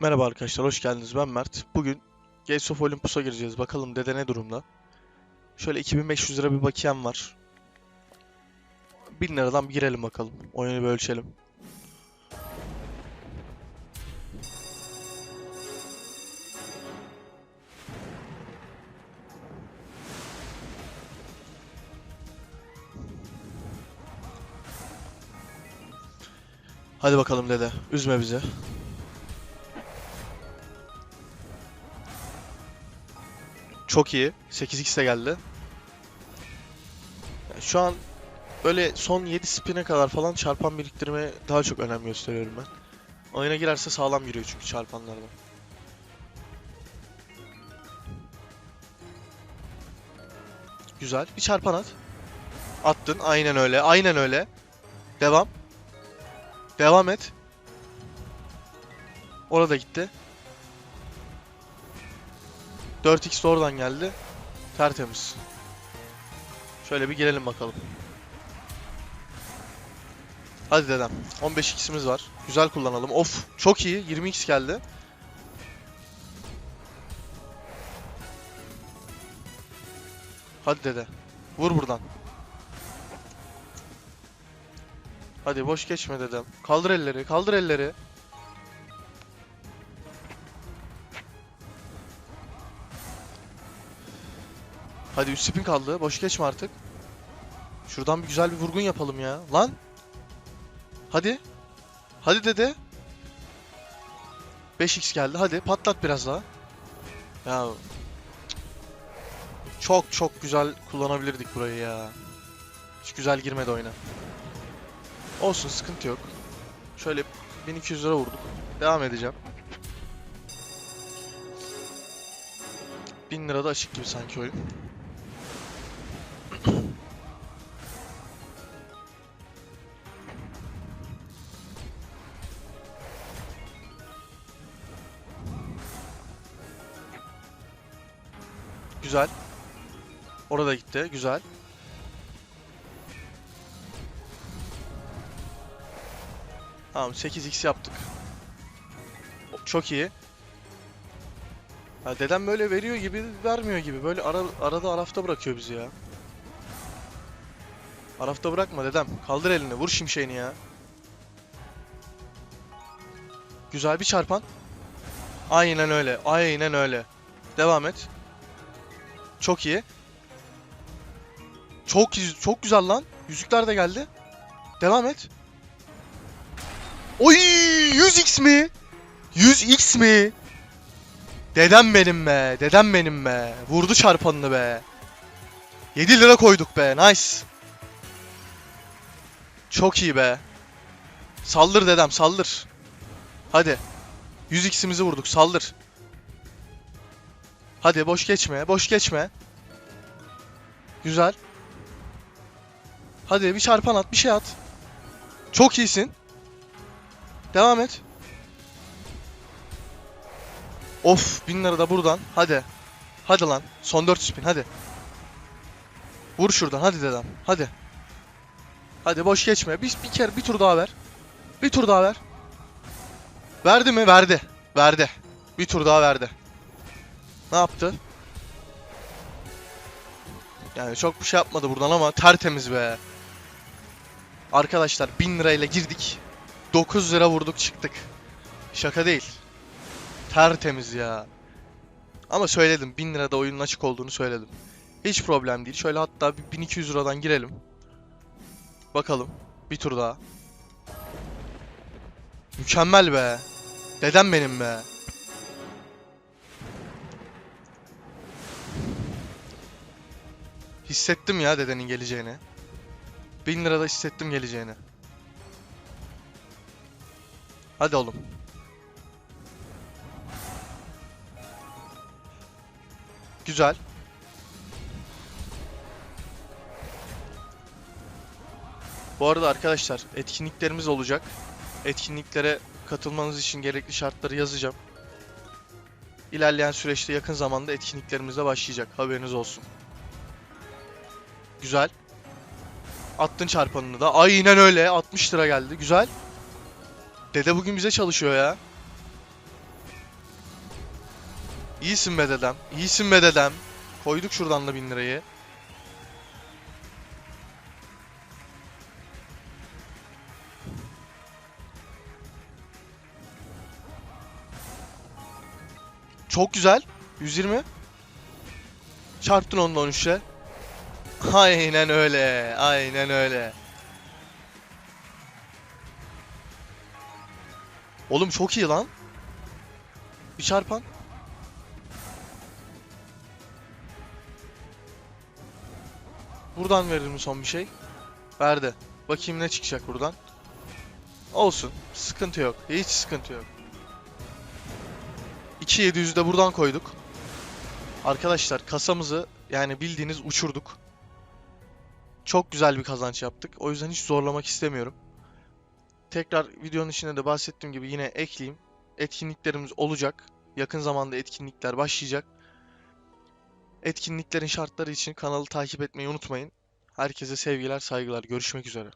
Merhaba arkadaşlar, hoş geldiniz. Ben Mert. Bugün Gates of Olympus'a gireceğiz. Bakalım dede ne durumda. Şöyle 2500 lira bir bakiyem var. 1000 liradan girelim bakalım. Oyunu bir ölçelim. Hadi bakalım dede, üzme bizi. Çok iyi. 8x de geldi. Yani şu an böyle son 7 spin'e kadar falan çarpan biriktirmeye daha çok önem gösteriyorum ben. Oyuna girerse sağlam giriyor çünkü çarpanlardan. Güzel. Bir çarpan at. Attın. Aynen öyle. Aynen öyle. Devam. Devam et. Orada gitti. 4x de oradan geldi. Tertemiz. Şöyle bir girelim bakalım. Hadi dedem. 15x'imiz var. Güzel kullanalım. Of, çok iyi. 20x geldi. Hadi dede. Vur buradan. Hadi boş geçme dedem. Kaldır elleri, kaldır elleri. Hadi 3 spin kaldı. Boş geçme artık. Şuradan bir güzel bir vurgun yapalım ya. Lan. Hadi. Hadi dede. 5x geldi. Hadi patlat biraz daha. Ya. Çok çok güzel kullanabilirdik burayı ya. Hiç güzel girmedi oyuna. Olsun sıkıntı yok. Şöyle 1200 lira vurduk. Devam edeceğim. 1000 lira da açık gibi sanki oyun. Güzel. Orada gitti. Güzel. Tamam 8x yaptık. Çok iyi. Ya dedem böyle veriyor gibi vermiyor gibi. Böyle ara, arada arafta bırakıyor bizi ya. Arafta bırakma dedem. Kaldır elini. Vur şimşeğini ya. Güzel bir çarpan. Aynen öyle. Aynen öyle. Devam et. Çok iyi. Çok çok güzel lan. Yüzükler de geldi. Devam et. Oy 100x mi? 100x mi? Dedem benim be. Dedem benim be. Vurdu çarpanını be. 7 lira koyduk be. Nice. Çok iyi be. Saldır dedem saldır. Hadi. 100x'imizi vurduk saldır. Hadi boş geçme, boş geçme. Güzel. Hadi bir çarpan at, bir şey at. Çok iyisin. Devam et. Of, bin lira da buradan. Hadi. Hadi lan. Son 4 spin, hadi. Vur şuradan, hadi dedem. Hadi. Hadi boş geçme. Bir, bir kere, bir tur daha ver. Bir tur daha ver. Verdi mi? Verdi. Verdi. Bir tur daha verdi. Ne yaptı? Yani çok bir şey yapmadı buradan ama tertemiz be. Arkadaşlar 1000 lirayla girdik. 9 lira vurduk çıktık. Şaka değil. Tertemiz ya. Ama söyledim 1000 lirada oyunun açık olduğunu söyledim. Hiç problem değil. Şöyle hatta bir 1200 liradan girelim. Bakalım. Bir tur daha. Mükemmel be. Dedem benim be. Hissettim ya dedenin geleceğini. 1000 lirada hissettim geleceğini. Hadi oğlum. Güzel. Bu arada arkadaşlar etkinliklerimiz olacak. Etkinliklere katılmanız için gerekli şartları yazacağım. İlerleyen süreçte yakın zamanda etkinliklerimiz de başlayacak. Haberiniz olsun. Güzel. Attın çarpanını da. Aynen öyle. 60 lira geldi. Güzel. Dede bugün bize çalışıyor ya. İyisin be dedem. İyisin be dedem. Koyduk şuradan da 1000 lirayı. Çok güzel. 120. Çarptın onunla 13'le. Aynen öyle. Aynen öyle. Oğlum çok iyi lan. Bir çarpan. Buradan verir mi son bir şey? Verdi. Bakayım ne çıkacak buradan. Olsun. Sıkıntı yok. Hiç sıkıntı yok. 2700'ü de buradan koyduk. Arkadaşlar kasamızı yani bildiğiniz uçurduk. Çok güzel bir kazanç yaptık. O yüzden hiç zorlamak istemiyorum. Tekrar videonun içinde de bahsettiğim gibi yine ekleyeyim. Etkinliklerimiz olacak. Yakın zamanda etkinlikler başlayacak. Etkinliklerin şartları için kanalı takip etmeyi unutmayın. Herkese sevgiler, saygılar. Görüşmek üzere.